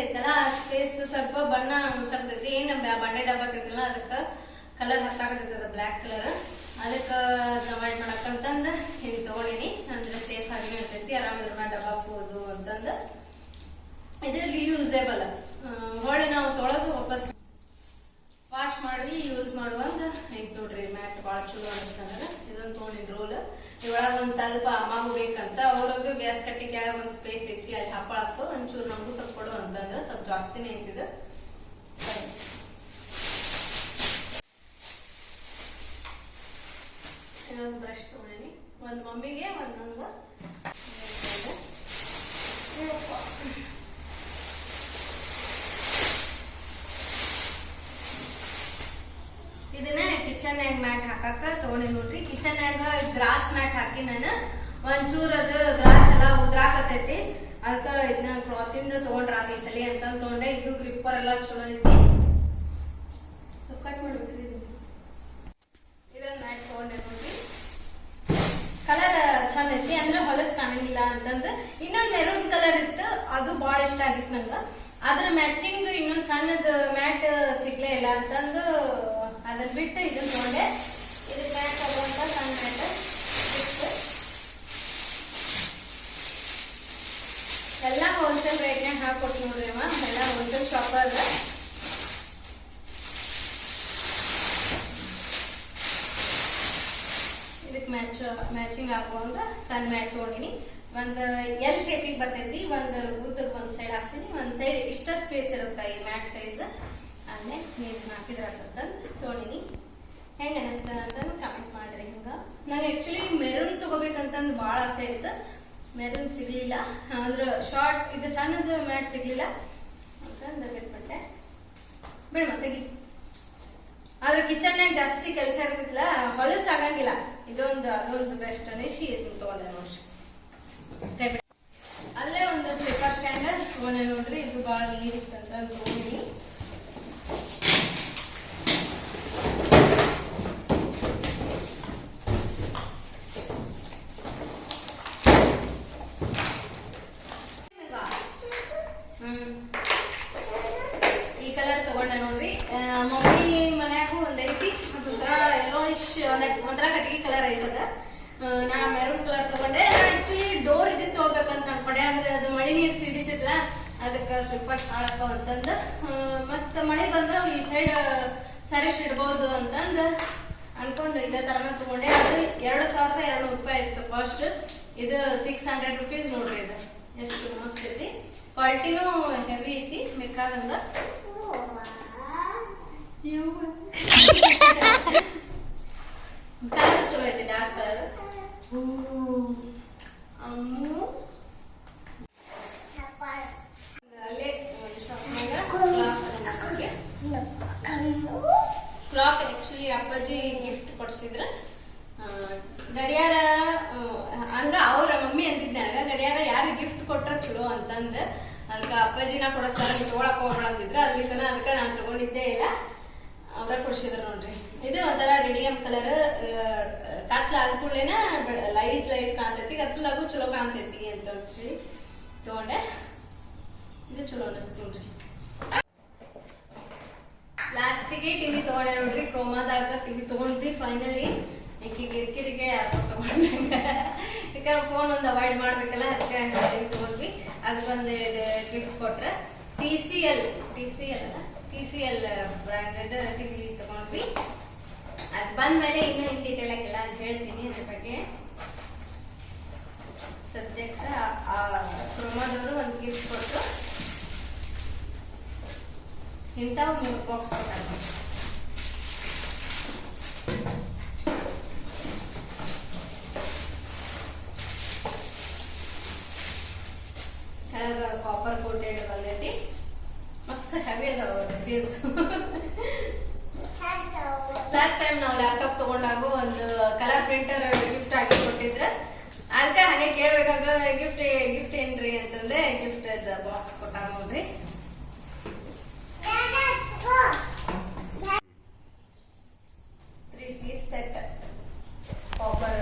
ಐತಲ್ಲ ಸ್ಪೇಸ್ ಸ್ವಲ್ಪ ಬಣ್ಣ ಮುಚ್ಚಾಕ್ತೈತಿ ಏನ್ ಬಂಡೆ ಡಬ್ಬಾ ಇರ್ತಲ್ಲ ಅದಕ್ಕ ಕಲರ್ ಹತ್ತಾಕತೈತದ ಬ್ಲ್ಯಾಕ್ ಕಲರ್ ಅದಕ್ಕ ಅವಾಯ್ಡ್ ಮಾಡಕ್ಕಂತಂದ ಹಿಂಗ್ ತಗೊಂಡಿನಿ. ಅಂದ್ರೆ ಸೇಫ್ ಆಗಿ ಇರ್ತೈತಿ ಆರಾಮ್ ಇದ್ರ ಡಬ್ಬಾ ಡಬ್ಬ ಹಾಕ್ಬೋದು ಅಂತಂದ ಇದು ರಿಯೂಸೇಬಲ್ ಹೊಳ್ಳಿ ನಾವು ತೊಳೆದು ವಾಪಸ್ ವಾಶ್ ಮಾಡಿ ಯೂಸ್ ಮಾಡುವಂತ ಐತ್ ನೋಡ್ರಿ ಮ್ಯಾಟ್ ಭಾಳ ಚಲೋ ಅನಿಸ್ತಂದ್ರ ಇದೊಂದು ತೊಗೊಂಡಿನಿ ರೋಲ್ ಇದ್ರೊಳಗ ಒಂದ್ ಸ್ವಲ್ಪ ಅಮ್ಮಗೂ ಬೇಕಂತ, ಅವ್ರದ್ದು ಗ್ಯಾಸ್ ಕಟ್ಟಿ ಕೆಳಗೆ ಒಂದ್ ಸ್ಪೇಸ್ ಐತಿ, ಅಲ್ಲಿ ಹಾಕೊಳಕ್ಕ ಒಂಚೂರು ನಮಗೂ ಸ್ವಲ್ಪ ಕೊಡು ಅಂತಂದ್ರೆ, ಸ್ವಲ್ಪ ಜಾಸ್ತಿನೇ ಐತಿದ ಇನ್ನೊಂದು ಬ್ರಷ್ ತೊಗೊಂಡಿನಿ. ಒಂದ್ ಮಮ್ಮಿಗೆ ಒಂದ್. ಇದನ್ನ ಕಿಚನ್ ನ್ಯಾಗ ಮ್ಯಾಟ್ ಹಾಕಾಕ ತಗೊಂಡಿ ನೋಡ್ರಿ. ಕಿಚನ್ ನ್ಯಾಗ ಗ್ರಾಸ್ ಮ್ಯಾಟ್ ಹಾಕಿ ನಾನು ಒಂಚೂರ್ ಅದು ಗ್ರಾಸ್ ಎಲ್ಲ ಉದ್ರಾಕತೈತಿ ಅದಕ್ಕ ಇದನ್ನ ಕ್ಲಾತ್ ಇಂದ ತಗೊಂಡ್ರ ಈ ಸಲಿ ಅಂತ ತಗೊಂಡೆ. ಇದು ಗ್ರಿಪ್ಪರ್ ಎಲ್ಲ ಚಲೋ ಐತಿ. ಸ್ವಲ್ಪ ಕಟ್ ಇದನ್ನ. ಮ್ಯಾಟ್ ತಗೊಂಡೆ ನೋಡ್ರಿ. ಕಲರ್ ಚಂದ ಐತಿ. ಅಂದ್ರೆ ಹೊಲಸ್ ಕಾಣಂಗಿಲ್ಲ ಅಂತಂದ್ರೆ ಇನ್ನೊಂದ್ ಮೆರೂನ್ ಕಲರ್ ಇತ್ತು. ಅದು ಬಹಳ ಇಷ್ಟ ಆಗಿತ್ತು ನಂಗ. ಅದ್ರ ಮ್ಯಾಚಿಂಗ್ ಇನ್ನೊಂದ್ ಸಣ್ಣದ ಮ್ಯಾಟ್ ಸಿಗ್ಲೇ ಇಲ್ಲ ಅಂತಂದು ಅದನ್ನ ಬಿಟ್ಟು ಇದನ್ನ ನೋಡಿ. ಇದಕ್ ಮ್ಯಾಟ್ ತಗೊಂಡ ಸಣ್ಣ ಸಿಕ್ತು ಎಲ್ಲ ಹೋಲ್ಸೇಲ್ ರೇಟ್ನ ಹಾಕೊಟ್ ನೋಡ್ರಿ ಮ್ಯಾಮ್ ಎಲ್ಲ ಹೋಲ್ಸೇಲ್ ಶಾಪ್ ಅದ ಇದಕ್ ಮ್ಯಾಚ್ ಮ್ಯಾಚಿಂಗ್ ಆಗುವಂತ ಸಣ್ಣ ಮ್ಯಾಟ್ ತಗೊಂಡಿನಿ. ಒಂದು ಎಲ್ ಶೇಪಿಗೆ ಬರ್ತೈತಿ. ಒಂದ್ ಉದ್ದಕ್ಕೆ ಒಂದ್ ಸೈಡ್ ಹಾಕ್ತೀನಿ. ಒಂದ್ ಸೈಡ್ ಇಷ್ಟ ಸ್ಪೇಸ್ ಇರುತ್ತೆ ಈ ಮ್ಯಾಟ್ ಸೈಜ್ ಅಲ್ಲೇ ನೀರು ಹಾಕಿದ್ರೆ ಅಂತಂದು ತೋಳಿನಿ. ಹೆಂಗ ಅನಿಸ್ತ ಅಂತಂದು ಕಮೆಂಟ್ ಮಾಡ್ರಿ ಹಿಂಗ. ನಂಗೆ ಆಕ್ಚುಲಿ ಮೆರೂನ್ ತಗೋಬೇಕಂತಂದ್ ಭಾಳ ಆಸೆ ಇತ್ತು. ಮೆರೂನ್ ಸಿಗ್ಲಿಲ್ಲ. ಅಂದ್ರ ಶಾರ್ಟ್ ಇದು ಸಣ್ಣದು ಮ್ಯಾಟ್ ಸಿಗ್ಲಿಲ್ಲ. ಅಂತಂದು ಬಿಟ್ಬಿಟ್ಟೆ ಬಿಡಿ ಮತ್ತೆ ಆದ್ರೆ ಕಿಚನ್ಯಾಗ ಜಾಸ್ತಿ ಕೆಲಸ ಇರ್ತಿತ್ತಲ್ಲ ಹೊಲಸ್ ಆಗಂಗಿಲ್ಲ. ಇದೊಂದು, ಅದೊಂದು ಬೆಸ್ಟ್ ಅನಿಸಿ ಇದನ್ನ ತಗೊಂಡೆ ನೋಡ್ರಿ ಅಲ್ಲೇ ಒಂದು ಸ್ಲಿಪ್ಪರ್ ಸ್ಟ್ಯಾಂಡ್ ತಗೊಂಡೆ ನೋಡ್ರಿ. ಇದು ಭಾಳ ನೀರಿತ್ತಂತ ತಗೊಂಡಿನಿ ಹ್ಮ್ ಈ ಕಲರ್ ತಗೊಂಡೆ ನೋಡ್ರಿ ಆ, ಮಮ್ಮಿ ಮನ್ಯಾಗೂ ಒಂದ್ ಐತಿ ಅದೊಂಥರ ಯೆಲ್ಲೋಯಿಶ್ ಒಂಥರ ಕಟ್ಟಿಗೆ ಕಲರ್ ಐತದ ಆ, ನಾ ಮೆರೂನ್ ಕಲರ್ ತಗೊಂಡೆ ಆಕ್ಚುಲಿ ಡೋರ್ ಇದ್ದಿದ್ದು ತಗೋಬೇಕಂತ ಅನ್ಕೊಂಡೆ ಅಂದ್ರೆ ಅದು ಮಳೆ ನೀರು ಸಿಡಿತಿದ್ಲ ಅದಕ್ಕೆ ಸ್ಲಿಪ್ಪರ್ಸ್ ಹಾಳಕ್ಕ ಅಂತಂದ ಆ, ಮತ್ತ ಮಳೆ ಬಂದ್ರ ಈ ಸೈಡ್ ಸರಿಸ್ ಇಡ್ಬೋದು ಅಂತಂದ ಅನ್ಕೊಂಡು ಇದೇ ತರನ ತಗೊಂಡೆ. ಅದು ಎರಡು ಸಾವಿರದ ಎರಡು ರೂಪಾಯಿ ಇತ್ತು ಕಾಸ್ಟ್ ಇದು ಸಿಕ್ಸ್ ಹಂಡ್ರೆಡ್ ರುಪೀಸ್ ನೋಡ್ರಿ ಇದು. ಎಷ್ಟು ಮಸ್ತ್ ಐತಿ. ಕ್ವಾಲಿಟಿನೂ ಹೆವಿ ಐತಿ ಬೇಕಾದಂಗ. ಕಲರ್ ಚಲೋ ಐತಿ ಡಾರ್ಕ್ ಕಲರ್ ಅಮ್ಮು ಅಲ್ಲೇ ಶಾಪ್ನಾಗ ಕ್ಲಾಕ್ ಆಕ್ಚುಲಿ ಅಪ್ಪಾಜಿ ಗಿಫ್ಟ್ ಕೊಡ್ಸಿದ್ರ ಆ, ಗಡಿಯಾರ ಹಂಗ ಅವ್ರ ಮಮ್ಮಿ ಅಂದಿದ್ದೆ ಹಂಗ ಗಡಿಯಾರ ಯಾರು ಗಿಫ್ಟ್ ಕೊಟ್ರ ಚಲೋ ಅಂತಂದ, ಅದಕ್ಕ ಅಪ್ಪಾಜಿನ ಕೊಡಸ್ತಾರ ನೀವು ತಗೊಳಕ್ ಹೋಗ್ಬೇಡ ಅಂದಿದ್ರ ಅಲ್ಲಿ ತನ ಅದಕ್ಕ ನಾನ್ ತಗೊಂಡಿದ್ದೇ ಇಲ್ಲ. ಅವ್ರ ಕೊಡ್ಸಿದ್ರ ನೋಡ್ರಿ. ಇದು ಒಂಥರ ರೆಡಿಯಂ ಕಲರ್ ಕತ್ಲ ಆದ ಲೈಟ್ ಲೈಟ್ ಕಾಣ್ತೈತಿ. ಕತ್ಲಾಗೂ ಚಲೋ ಕಾಣ್ತೈತಿ ಅಂತ ಹೇಳಿ ತಗೊಂಡೆ. ಇದು ಚಲೋ ಅನಿಸ್ತು ನೋಡ್ರಿ. ಲಾಸ್ಟಿಗೆ ಟಿವಿ ತಗೊಂಡೆ ನೋಡ್ರಿ. ಕ್ರೋಮಾದಾಗ ಟಿವಿ ತಗೊಂಡ್ವಿ ಫೈನಲಿ ಈಕಿ ಕಿರಿಕಿರಿಗೆ ಯಾಕಂದ್ರೆ ಫೋನ್ ಒಂದು ಅವಾಯ್ಡ್ ಮಾಡ್ಬೇಕಲ್ಲ, ಅದಕ್ಕೆ ಟಿವಿ ತಗೊಂಡ್ವಿ ಅದಕ್ಕೊಂದು ಗಿಫ್ಟ್ ಕೊಟ್ರ T C L T C L ಅಲ್ಲ T C L branded TV ತಗೊಂಡ್ವಿ. ಅದ್ ಬಂದ್ಮೇಲೆ ಇನ್ನೂ ಇನ್ ಡೀಟೇಲ್ ಆಗಿಲ್ಲ ಅಂತ ಹೇಳ್ತೀನಿ ಅದ್ರ ಬಗ್ಗೆ. ಸದ್ಯಕ್ಕೆ ಪ್ರಮೋದವರು ಒಂದು ಗಿಫ್ಟ್ ಕೊಟ್ಟು ಇಂಥ ಮೂರು ಬಾಕ್ಸ್ ಕೊಟ್ಟಾರ. ಕೆಳಗ ಕಾಪರ್ ಕೋಟೆಡ್ ಬಂದೈತಿ. ಮಸ್ತ್ ಹೆವಿ ಅದಾವ ಲಾಸ್ಟ್ ಟೈಮ್ ನಾವು ಲ್ಯಾಪ್ಟಾಪ್ ತಗೊಂಡಾಗ ಒಂದು ಕಲರ್ ಪ್ರಿಂಟರ್ ಗಿಫ್ಟ್ ಆಗಿ ಕೊಟ್ಟಿದ್ರ. ಅದಕ್ಕೆ ಹಾಗೆ ಕೇಳ್ಬೇಕಂತ ಗಿಫ್ಟ್ ಗಿಫ್ಟ್ ಏನ್ರಿ? ಅಂತಂದ್ರೆ ಗಿಫ್ಟ್ ಬಾಕ್ಸ್ ಕೊಟ್ಟಾರ ನೋಡ್ರಿ ತ್ರೀ ಪೀಸ್ ಸೆಟ್ ಕಾಪರ್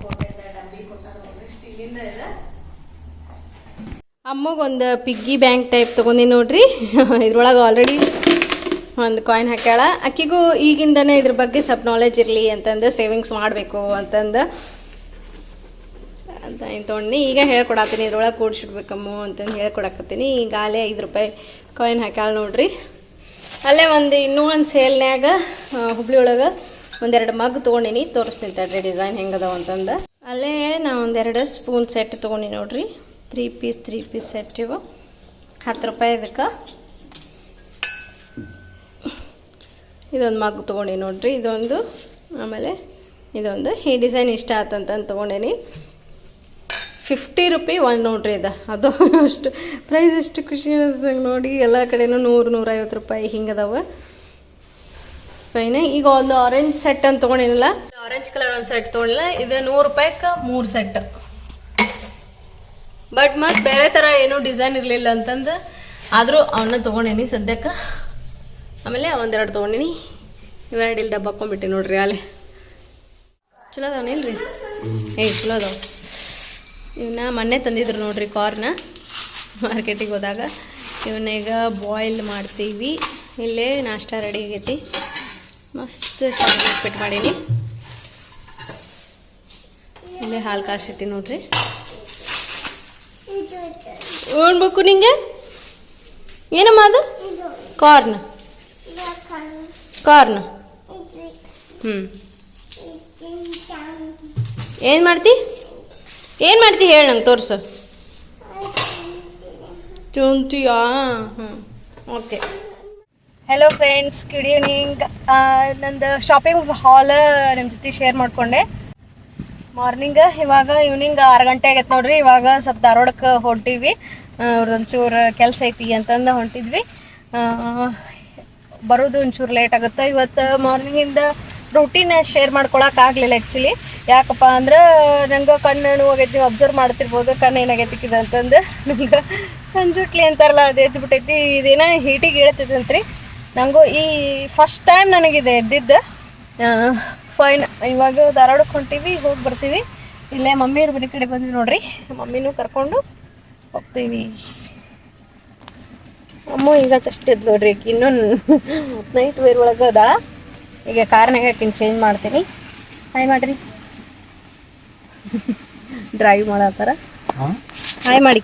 ಕೋಟೆದ ಡಬ್ಬಿ ಕೊಟ್ಟಾರ ನೋಡ್ರಿ ಸ್ಟೀಲಿಂದ ಇದೆ ಅಮ್ಮಗೊಂದು ಪಿಗ್ಗಿ ಬ್ಯಾಂಕ್ ಟೈಪ್ ತೊಗೊಂಡಿ ನೋಡ್ರಿ. ಇದ್ರೊಳಗೆ ಆಲ್ರೆಡಿ ಒಂದು ಕಾಯಿನ್ ಹಾಕ್ಯಾಳ. ಅಕ್ಕಿಗೂ ಈಗಿಂದನೇ ಇದ್ರ ಬಗ್ಗೆ ಸ್ವಲ್ಪ ನಾಲೆಜ್ ಇರಲಿ ಅಂತಂದು ಸೇವಿಂಗ್ಸ್ ಮಾಡಬೇಕು ಅಂತಂದು. ಅಂತ ಏನು ತೊಗೊಂಡಿ ಈಗ ಹೇಳ್ಕೊಡತ್ತೀನಿ ಇದ್ರೊಳಗೆ ಕೂಡ್ಸಿಡ್ಬೇಕಮ್ಮ ಅಂತಂದು ಹೇಳ್ಕೊಡಕತ್ತೀನಿ. ಈಗ ಅಲ್ಲೇ ಐದು ರೂಪಾಯಿ ಕಾಯಿನ್ ಹಾಕ್ಯಾಳ ನೋಡ್ರಿ. ಅಲ್ಲೇ ಒಂದು ಇನ್ನೂ ಒಂದು ಸೇಲ್ನ್ಯಾಗ ಹುಬ್ಳಿ ಒಳಗೆ ಒಂದೆರಡು ಮಗ್ ತೊಗೊಂಡಿನಿ. ತೋರಿಸ್ತೀನಿ ತಡ್ರಿ ಡಿಸೈನ್ ಹೆಂಗದಾವ ಅಂತಂದು. ಅಲ್ಲೇ ನಾ ಒಂದೆರಡು ಸ್ಪೂನ್ ಸೆಟ್ ತೊಗೊಂಡಿ ನೋಡ್ರಿ. Three piece three piece set ಇವು. ಹತ್ತು ರೂಪಾಯಿ ಇದಕ್ಕೆ. ಇದೊಂದು ಮಗ್ ತೊಗೊಂಡಿ ನೋಡ್ರಿ, ಇದೊಂದು, ಆಮೇಲೆ ಇದೊಂದು. ಈ ಡಿಸೈನ್ ಇಷ್ಟ ಆತಂತ ತೊಗೊಂಡೇನಿ. ಫಿಫ್ಟಿ ರುಪಿ ಒಂದು ನೋಡ್ರಿ ಇದು ಅದು ಅಷ್ಟು ಪ್ರೈಸ್ ಎಷ್ಟು ಖುಷಿ ಅನ್ಸಂಗೆ ನೋಡಿ, ಎಲ್ಲ ಕಡೆನೂ ನೂರು, ನೂರೈವತ್ತು ರೂಪಾಯಿ ಹಿಂಗದಾವ ಫೈನ, ಈಗ ಒಂದು ಆರೆಂಜ್ ಸೆಟ್ ಅಂತ ತೊಗೊಂಡಿನಲ್ಲ. ಆರೆಂಜ್ ಕಲರ್ ಒಂದು ಸೆಟ್ ತೊಗೊಂಡಿಲ್ಲ, ಇದು ನೂರು ರೂಪಾಯಿಗೆ ಮೂರು ಸೆಟ್ ಬಟ್ ಮತ್ತೆ ಬೇರೆ ಥರ ಏನೂ ಡಿಸೈನ್ ಇರಲಿಲ್ಲ ಅಂತಂದು, ಆದರೂ ಅವನ್ನ ತೊಗೊಂಡೇನಿ ಸದ್ಯಕ್ಕೆ. ಆಮೇಲೆ ಒಂದೆರಡು ತಗೊಂಡಿನಿ. ಇವೆರಡು ಇಲ್ಲಿ ಡಬ್ಬ ಹಾಕೊಂಡ್ಬಿಟ್ಟೆ ನೋಡ್ರಿ ಅಲ್ಲಿ. ಚಲೋ ಅದಾವನಿಲ್ರಿ ಏಯ್ ಚಲೋ ಅದಾವ. ಇವನ್ನ ಮೊನ್ನೆ ತಂದಿದ್ರು ನೋಡ್ರಿ ಕಾರ್ನ. ಮಾರ್ಕೆಟಿಗೆ ಹೋದಾಗ. ಇವನ್ನ ಈಗ ಬಾಯ್ಲ್ ಮಾಡ್ತೀವಿ. ಇಲ್ಲೇ ನಾಷ್ಟ ರೆಡಿ ಆಗೈತಿ. ಮಸ್ತ್ ಉಪ್ಪಿಟ್ಟು ಮಾಡೀನಿ. ಇಲ್ಲೇ ಹಾಲು ಕಾಸಿಟ್ಟಿ ನೋಡ್ರಿ. ಉಣ್ಬೇಕು ನಿಂಗೆ? ಏನಮ್ಮ ಅದು? ಕಾರ್ನ್. ಕಾರ್ನ್. ಹ್ಞೂ ಏನು ಮಾಡ್ತಿ? ಏನು ಮಾಡ್ತಿ ಹೇಳಿ ನಂಗೆ ತೋರಿಸು. ತಿಂತೀಯಾ ಹ್ಞೂ okay. Hello friends good evening ನಂದು ಶಾಪಿಂಗ್ ಹಾಲ್ ನಿಮ್ಮ ಜೊತೆ ಶೇರ್ ಮಾಡಿಕೊಂಡೆ. ಮಾರ್ನಿಂಗ್ ಇವಾಗ ಈವ್ನಿಂಗ್ ಆರು ಗಂಟೆ ಆಗೈತೆ ನೋಡ್ರಿ. ಇವಾಗ ಸ್ವಲ್ಪ ಧಾರವಾಡಕ್ಕೆ ಹೊಂಟೀವಿ. ಅವ್ರದ್ದೊಂಚೂರು ಕೆಲಸ ಐತಿ ಅಂತಂದು ಹೊಂಟಿದ್ವಿ. ಬರೋದು ಒಂಚೂರು ಲೇಟ್ ಆಗುತ್ತೆ. ಇವತ್ತು ಮಾರ್ನಿಂಗಿಂದ ರೂಟೀನ್ ಶೇರ್ ಮಾಡ್ಕೊಳಕ್ಕೆ ಆಗಲಿಲ್ಲ ಆ್ಯಕ್ಚುಲಿ ಯಾಕಪ್ಪ ಅಂದ್ರೆ ನಂಗೆ ಕಣ್ಣು ನೋವಾಗೈತಿ ನೀವು ಅಬ್ಸರ್ವ್ ಮಾಡ್ತಿರ್ಬೋದು, ಕಣ್ಣು ಏನಾಗೈತಿ ಅಂತಂದು. ನಂಗೆ ಕಂಜುಟ್ಲಿ ಅಂತಾರಲ್ಲ, ಅದು ಎದ್ದು ಬಿಟ್ಟೈತಿ ಇದೇನೋ ಹೀಟಿಗೆ ಹೇಳ್ತೈತಂತ್ರಿ ನನಗೂ ಈ ಫಸ್ಟ್ ಟೈಮ್ ನನಗಿದೆ ಎದ್ದಿದ್ದು ಫೈನ್ ಇವಾಗ ಧಾರವಾಡಕ್ಕೆ ಹೊಂಟೀವಿ ಹೋಗಿ ಬರ್ತೀವಿ. ಇಲ್ಲೇ ಮಮ್ಮಿ ಮನೆ ಕಡೆ ಬಂದ್ವಿ ನೋಡ್ರಿ. ಮಮ್ಮಿನೂ ಕರ್ಕೊಂಡು ಹೋಗ್ತೀವಿ. ಅಮ್ಮ ಈಗ ಜಸ್ಟ್ ಇದ್ ನೋಡ್ರಿ ಇನ್ನೊಂದು ಇನ್ನೂ ನೈಟ್ ವೇರ್ ಒಳಗೆ ಅದಾಳ. ಈಗ ಕಾರ್ನಾಗ ಹಾಕಿನ ಚೇಂಜ್ ಮಾಡ್ತೀನಿ. ಹಾಯ್ ಮಾಡ್ರಿ. ಡ್ರೈವ್ ಮಾಡತ್ತಾರ ಹಾಯ್ ಮಾಡಿ.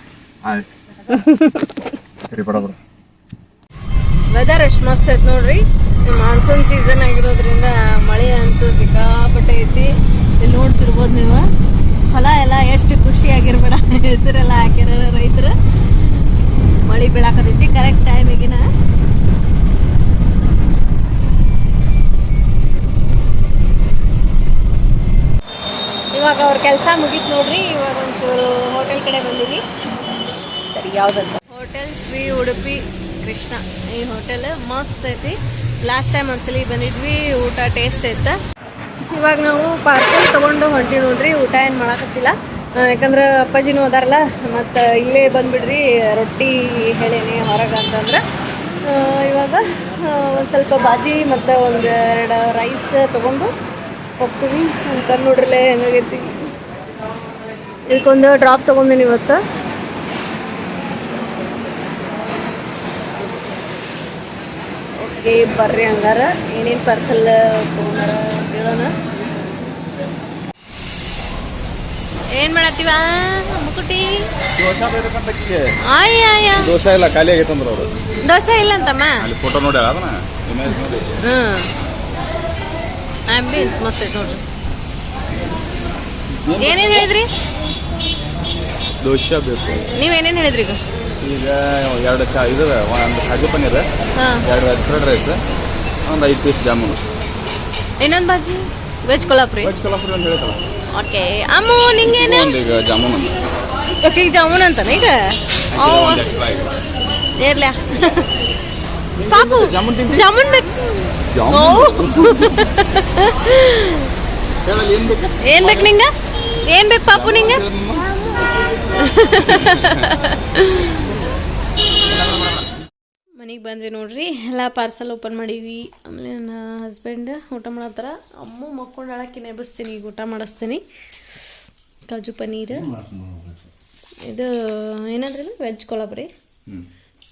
ವೆದರ್ ಎಷ್ಟು ಮಸ್ತ್ ಐತೆ ನೋಡ್ರಿ. ಮಾನ್ಸೂನ್ ಸೀಸನ್ ಆಗಿರೋದ್ರಿಂದ ಮಳೆ ಅಂತೂ ಸಿಕ್ಕಾಪಟ್ಟೆ ಐತಿ. ಇಲ್ಲಿ ನೋಡ್ತಿರ್ಬೋದು ನೀವು. ಹೊಲ ಎಲ್ಲ ಎಷ್ಟು ಖುಷಿ ಆಗಿರ್ಬೇಡ. ಹೆಸರೆಲ್ಲ ಹಾಕಿರೋ ರೈತರು. ಮಳೆ ಬೀಳಾಕತೈತಿ ಕರೆಕ್ಟ್ ಟೈಮಿಗಿನ ಇವಾಗ ಅವ್ರ ಕೆಲಸ ಮುಗೀತು ನೋಡ್ರಿ. ಇವಾಗ ಒಂಚೂರು ಹೋಟೆಲ್ ಕಡೆ ಬಂದಿವಿ. ಸರಿ, ಯಾವ್ದಂತ. ಹೋಟೆಲ್ ಶ್ರೀ ಉಡುಪಿ ಕೃಷ್ಣ. ಈ ಹೋಟೆಲ್ ಮಸ್ತ್ ಐತಿ. ಲಾಸ್ಟ್ ಟೈಮ್ ಒಂದ್ಸಲಿ ಬಂದಿದ್ವಿ, ಊಟ ಟೇಸ್ಟ್ ಐತೆ ಇವಾಗ ನಾವು ಪಾರ್ಸಲ್ ತೊಗೊಂಡು ಹೊಂಟಿ ನೋಡ್ರಿ, ಊಟ ಏನು ಮಾಡಕತ್ತಿಲ್ಲ. ಯಾಕಂದ್ರೆ ಅಪ್ಪಾಜಿನೂ ಅದಾರಲ್ಲ, ಮತ್ತು ಇಲ್ಲೇ ಬಂದ್ಬಿಡ್ರಿ, ರೊಟ್ಟಿ ಹೇಳೇನಿ ಹೊರಗೆ ಅಂತಂದ್ರೆ. ಇವಾಗ ಒಂದು ಸ್ವಲ್ಪ ಬಾಜಿ ಮತ್ತು ಒಂದು ಎರಡು ರೈಸ್ ತಗೊಂಡು ಹೋಗ್ತೀವಿ ಅಂತ ನೋಡ್ರಲ್ಲೇ ಹೆಂಗಾಗೈತಿ. ಇದಕ್ಕೊಂದು ಡ್ರಾಪ್ ತೊಗೊಂಡಿನಿ ಇವತ್ತು. ಓಕೆ ಬರ್ರಿ ಹಂಗಾರ. ಏನೇನು ಪಾರ್ಸಲ್ ತೊಗೊಂಡಾರ ಹೇಳೋಣ. ಏನ್ ಮಾಡತ್ತೀವ? ಮುಕುಟಿ ದೋಸೆ ಬೇಕಂತ ಆಕಿಗೆ ಆಯ್ ಆಯ ದೋಸೆ ಇಲ್ಲ ಖಾಲಿ ಆಗೈತಂದ್ರ ಅವರು. ದೋಸೆ ಇಲ್ಲ ಅಂತಮ್ಮ? ಅಲ್ಲಿ ಫೋಟೋ ನೋಡಿ ಅದನ್ನ? ಇಮೇಜ್ ನೋಡಿ. ಹ್ಮ್. ಆಂಬಿಯನ್ಸ್ ಮಸ್ತ್ ಐತೆ ನೋಡ್ರಿ. ಏನೇನ್ ಹೇಳಿದ್ರಿ? ದೋಸೆ ಬೇಕು. ನೀವೇನೇನ್ ಹೇಳಿದ್ರಿ ಈಗ? ಈಗ ಎರಡು ಚಾ ಇದು ಒಂದು ಕಾಜು ಪನ್ನೀರ್ ಹಾ. ಎರಡು ವೆಜ್ ಫ್ರೈಡ್ ರೈಸ್ ಒಂದು ಐದು ಪೀಸ್ ಜಾಮೂನ್. ಇನ್ನೊಂದು ಬಾಜಿ? ವೆಜ್ ಕೊಲ್ಹಾಪುರಿ ವೆಜ್ ಕೊಲ್ಹಾಪುರಿ ಅಂತ ಹೇಳ್ತಲ್ಲ ಓಕೆ ಅಮ್ಮ ನಿಂಗೇನು ಒಂದು ಈಗ ಜಾಮೂನು. ಓಕೆ ಈಗ ಜಾಮೂನ್ ಅಂತಾನೆ ಈಗ? ಈಗ ಪಾಪು ಜಾಮೂನ್ ಬೇಕು. ಏನ್ ಬೇಕು? ನಿಂಗ? ಏನ್ ಬೇಕು ಪಾಪು ನಿಂಗ? ಮನೆಗೆ ಬಂದ್ವಿ ನೋಡ್ರಿ ಎಲ್ಲ ಪಾರ್ಸಲ್ ಓಪನ್ ಮಾಡೀವಿ ಆಮೇಲೆ ನನ್ನ ಹಸ್ಬೆಂಡ್ ಊಟ ಮಾಡತ್ತಾರ. ಅಮ್ಮ ಮಕ್ಕೊಂಡು ಅಳಕ್ಕೆ ನೆಬಿಸ್ತೀನಿ ಈಗ ಊಟ ಮಾಡಿಸ್ತೀನಿ. ಕಾಜು ಪನ್ನೀರ್. ಇದು ಏನಂದ್ರಲ್ಲ ವೆಜ್ ಕೊಲಾಬ್ರಿ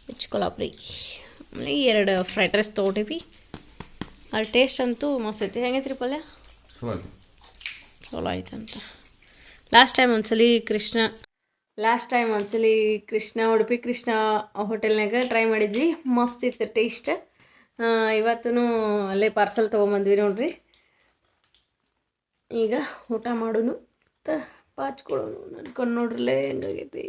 ವೆಜ್ ಕೊಲಾಬ್ರಿ ಆಮೇಲೆ ಎರಡು ಫ್ರೈಡ್ ರೈಸ್ ತೊಗೊಂಡಿವಿ. ಅದ್ರ ಟೇಸ್ಟ್ ಅಂತೂ ಮಸ್ತ್ ಐತಿ. ಹೆಂಗೈತ್ರಿ ಪಲ್ಯ? ಚಲೋ ಆಯ್ತಂತ ಲಾಸ್ಟ್ ಟೈಮ್ ಒಂದ್ಸಲಿ ಕೃಷ್ಣ ಲಾಸ್ಟ್ ಟೈಮ್ ಒಂದ್ಸಲಿ ಕೃಷ್ಣ ಉಡುಪಿ ಕೃಷ್ಣ ಹೋಟೆಲ್ನಾಗ ಟ್ರೈ ಮಾಡಿದ್ವಿ. ಮಸ್ತ್ ಇತ್ತು ಟೇಸ್ಟ್ ಇವತ್ತೂ ಅಲ್ಲೇ ಪಾರ್ಸಲ್ ತೊಗೊಂಬಂದ್ವಿ ನೋಡ್ರಿ. ಈಗ ಊಟ ಮಾಡೋನು ಪಾಚ್ಕೊಳ್ಳೋನು ನನ್ಕೊಂಡು ನೋಡ್ರಲ್ಲೇ ಹೆಂಗಾಗೈತಿ.